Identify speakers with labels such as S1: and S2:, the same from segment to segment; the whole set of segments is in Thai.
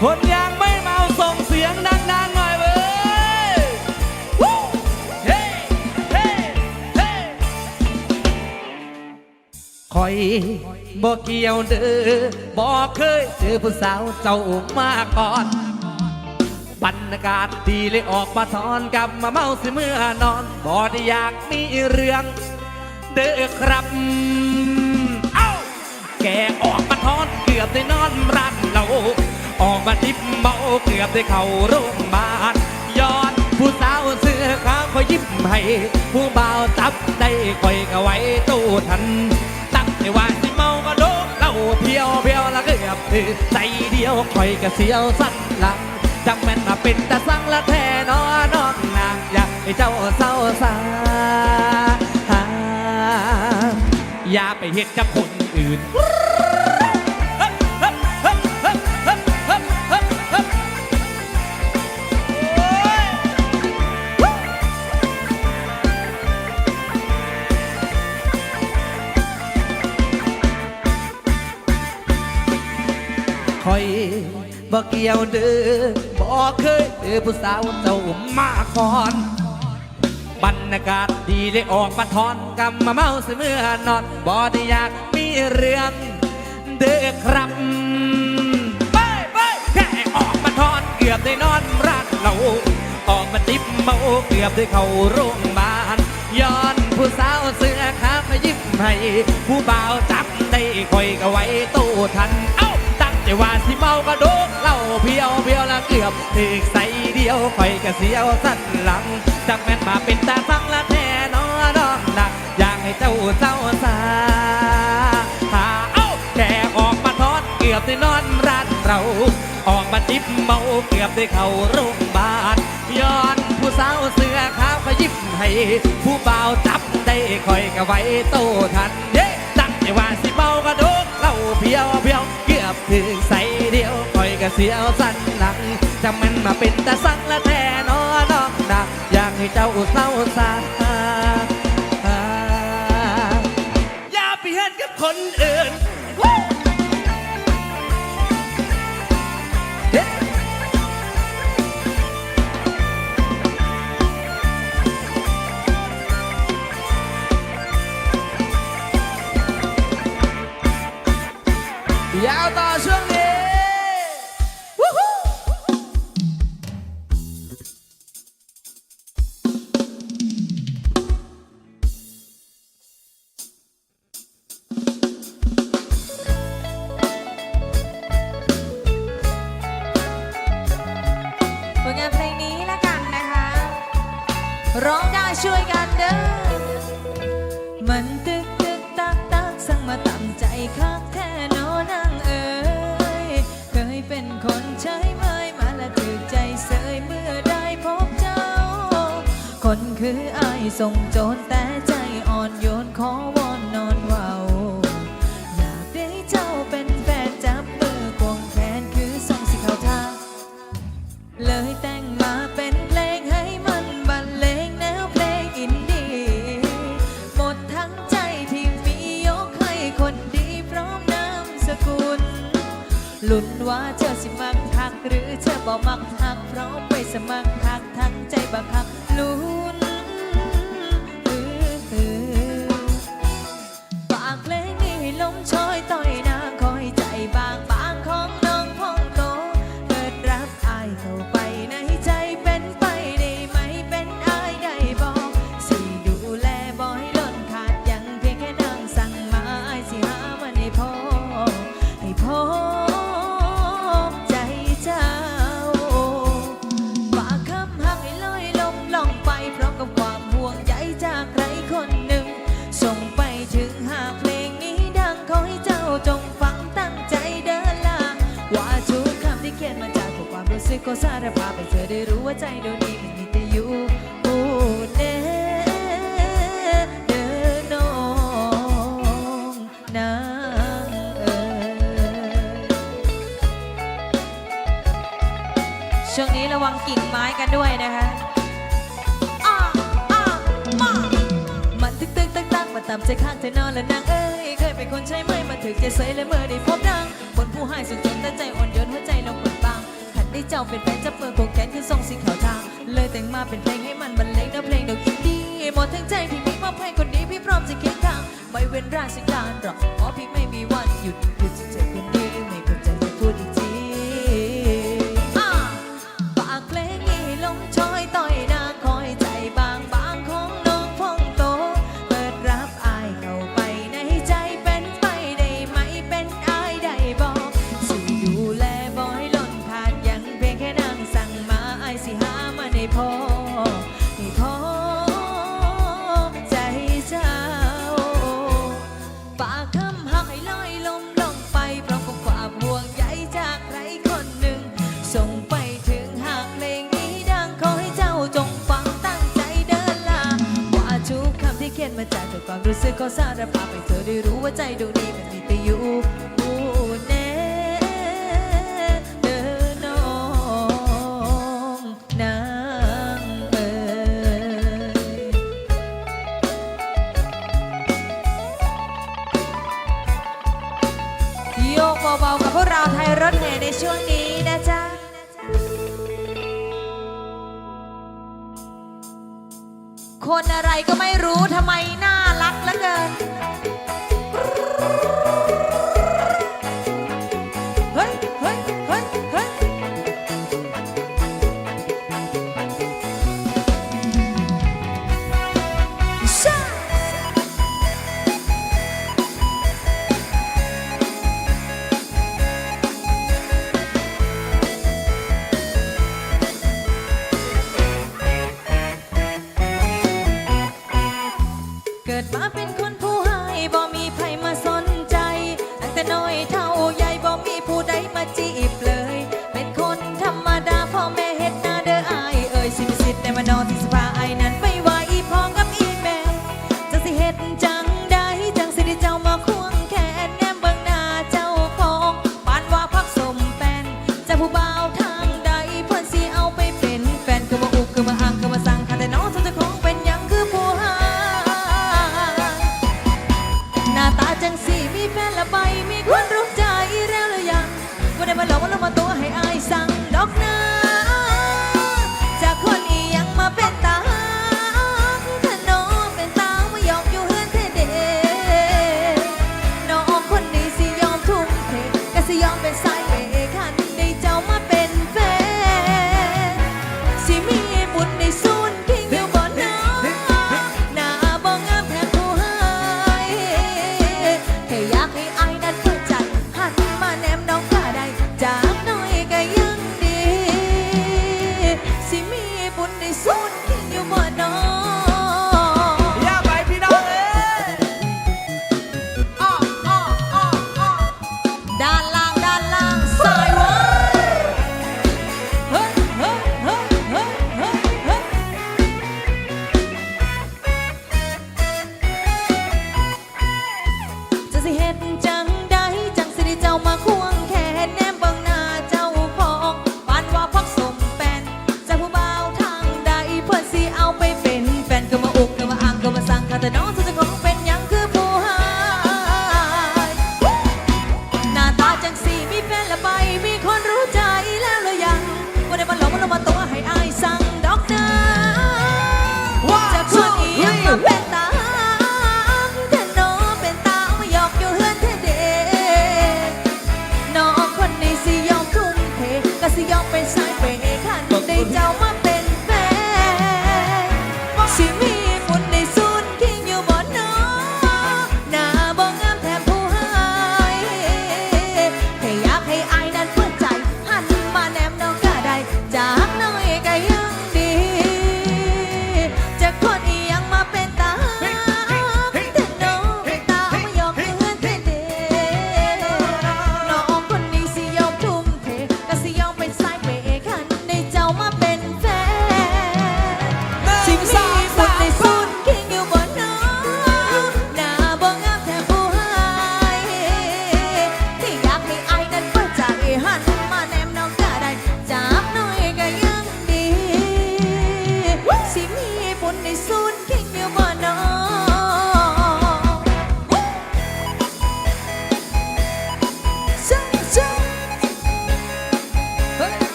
S1: คนยังไม่เมาส่งเสียงดังๆหน่อยเว้ยเฮ้เฮ้เฮ้คอยบ่เกี่ยวเด้อบ่เคยเจอผู้สาวเจ้ามาก่อน บรรยากาศดีเลยออกมาทอนกลับมาเมาสิเมื่อนอนบอดอยากมีเรื่อง เด้อครับ เอ้า แกออกมาทอนเกือบได้นอนร้านเรา ออกมาทิปเมาเกือบได้เข้าโรงพยาบาลยอนผู้สาวเสื้อขาวคอยยิ้มให้ผู้บ่าวจับได้คอยก็ไว้ตู้ทัน ตั้งแต่ว่าสิเมาก็โดกเหล่าเพียวเพียวละเกือบถือใจเดียวคอยก็เสียวสั้นลัง จังแม่นมาเป็นแต่สังละแท่นอนอนนางอยากให้เจ้าเศร้าสาอย่าไปเฮ็ดกับคนอื่น บ่เกี่ยวเด้อบ่เคยเจอผู้สาวเจ้ามาก่อน บรรยากาศดีได้ออกมาทอนกำมาเมาเสมื่อนอนบ่ได้อยากมีเรื่องเด้อครับไปไปแค่ออกมาทอนเกือบได้นอนร้านเราออกมาติบเมาเกือบได้เข้าโรงพยาบาลย้อนผู้สาวเสื้อขาวมายิ้มให้ผู้บ่าวจับได้คอยก็ไว้ตู้ทัน เอ้าตั้งใจว่าสิเมาก็โดกเหล่าเพียวเพียวละเกือบถึกใส่เดียวคอยก็เสียวสั้นหลังจักแม่นมาเป็นตาฟังละแท้นอน้องดักอยากให้เจ้าเจ้าสาหาเอ้าแค่ออกมาทอดเกือบได้นอนร้านเรา ออกมาจิบเมาเกือบได้เข้าโรงพยาบาลย้อนผู้สาวเสื้อขาวก็ยิ้มให้ ผู้บ่าวจับได้คอยก็ไว้โตทันเย้ ไอ้ว่าสิเมากระดกเล่าเพียวเพียวเกือบถึงใส่เดียวคอยกระเสียวสั้นหลังจะมันมาเป็นแต่สังละแท้นอน้องดักอยากให้เจ้าเศร้าสาอย่าไปเห็นกับคนอื่น
S2: คืออายส่งโจรแต่ใจอ่อนโยนขอวอนนอนเว้าอยากได้เจ้าเป็นแฟนจับมือควงแขนคือส่งสิเข้าทาเลยแต่งมาเป็นเพลงให้มันบรรเลงแนวเพลงอินดี้หมดทั้งใจที่มียกให้คนดีพร้อมนามสกุลลุ้นว่าเธอสิมักทักหรือเธอบ่มักทักพร้อมไปสมัครทักทั้งใจบังคับลุ้นารภาพให้เธอได้รู้ว่าใจโดนงนี้มันมีแต่อยู่ผู้เน่เดินนองนางเอ๋ช่วงนี้ระวังกิ่งไม้กันด้วยนะคะอ้าอ้ามามันตึกตึกตักตักมาตามใจข้างเธอนอนและนางเอ้ยเคยเป็นคนใช้ไหมมันถึกใจใสและเมื่อได้พบนางบนผู้ให้สุดจนแต่ใจอ่อนโยนหัวใจลงคน ได้เจ้าเป็นแฟนจับมือโปรแกนคือส่งสิ่งข่าวทาเลยแต่งมาเป็นเพลงให้มันบรรเลงแล้วเพลงเดียดีหมดทั้งใจพี่มีมอเพลงคนนี้พี่พร้อมจะเคียงข้างไม่เว้นราชการหรอกเพราะพี่ไม่มีวันหยุดคือจะเจ็บ รู้สึกขอสารภาพให้เธอได้รู้ว่าใจดวงนี้มันมีแต่อยู่แน่นนองนางเอ๋ยโยกเบาๆกับพวกเราไทยรถแห่ในช่วงนี้นะจ๊ะคนอะไรก็ไม่รู้ทำไมหน้า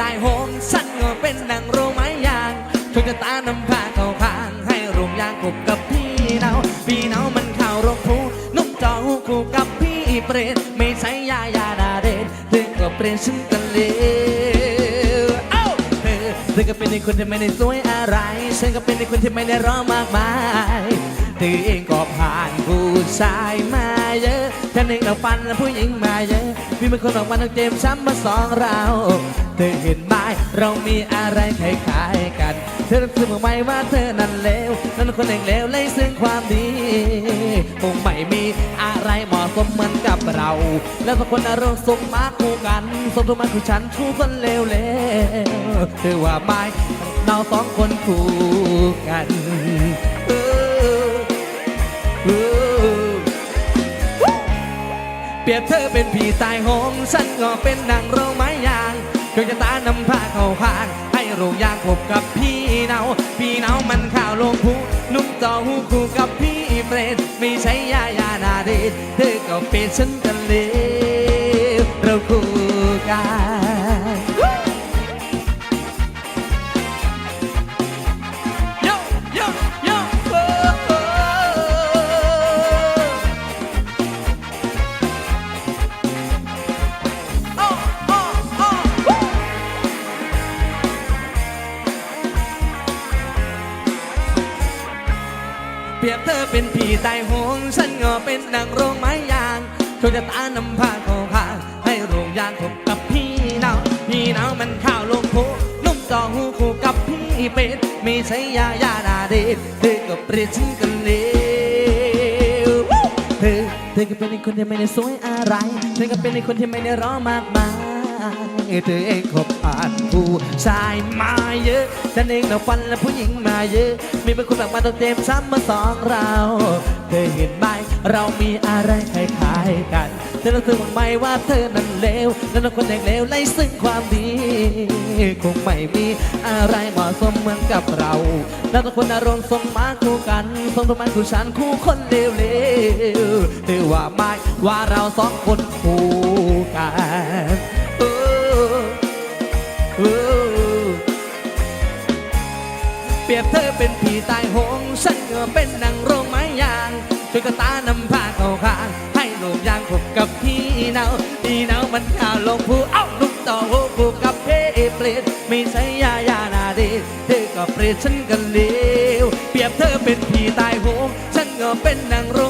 S2: ตายโหงฉันก็เป็นนางโรไม้ยางโชคจะตานำ
S1: พา
S2: เข้าพาง ให้ร่วมยางกุบกับ
S1: พี่เนาพี่เนามันเข่ารกผูนกจอหูคู่กับพี่เปรตไม่ใช่ยายาดาเดนเธอก็เปรตฉันกันเลวเอ้าเธอเธอก็เป็นในคนที่ไม่ได้สวยอะไร ฉันก็เป็นในคนที่ไม่ได้ร้องมากมาย เธอเองก็ผ่านผู้ชายมาเยอะฉันเองก็ฟันผู้หญิงมาเยอะพี่เป็นคนออกมาต้องเจ็บช้ำมาสองเราเธอเห็นไหมเรามีอะไรคล้ายๆกัน เธอรู้สึกไหมว่าเธอนั้นเลวนั่นคนเองเลวเลยซึ่งความดีคงไม่มีอะไรเหมาะสมเหมือนกับเรา แล้วสักคนอารมณ์สมมาคู่กันสมทุกมันคือฉันชูคนเลวเลวเธอว่าไหมเราสองคนคู่กัน เธอเป็นผีตายโหงฉันก็เป็นนางโรงไม้ยางดวงชะตานำพาเข้าข้าง ให้โรงยางพบกับพี่เนาพี่เนามันข่าวลงพูนุ่มต่อหูคู่กับพี่เปรตไม่ใช่ยายานาเดชเธอก็เป็นฉันกันเลยเราคู่กันางพบกับพี่เนาพี่เนามันข้าวลงโพนุ่มจอหูคู่กับพี่เป็ดไม่ใช่ยายาดาเดชเธอก็เปรียบฉันกันเลวเธอเธอก็เป็นคนที่ไม่ได้สวยอะไร เธอก็เป็นคนที่ไม่ได้ร้องมากมาย เธอเองก็ผ่านผู้ชายมาเยอะฉันเองเราฟันและผู้หญิงมาเยอะ มีเป็นคนแบบมาต้องเต็มซ้ำมาสองเราเธอเห็นไหมเรามีอะไรคล้ายๆกันเธอรู้สึกไหมว่าเธอนั้นเลวแล้วเราคนแดงเลวไล่ซึ่งความดีคงไม่มีอะไรเหมาะสมเหมือนกับเรา แล้วทุกคนอารมณ์สมมาคู่กันสมทุกมันคู่ฉันคู่คนเลวเลวๆเธอว่าไม่ว่าเราสองคนคู่กัน รียบเธอเป็นผีตายโหงฉันก็เป็นนางโรงไม้ยางช่วยกระตานำพาเข้าข้างให้โลมยางพบกับพี่เนาพี่เนามันข่าวลงผู้เอ้าลุกต่อหูผูกกับเพเปรตไม่ใช่ยายานาเดชเธอก็เปรตฉันกันเลวเปรียบเธอเป็นผีตายโหงฉันก็เป็นนางโรง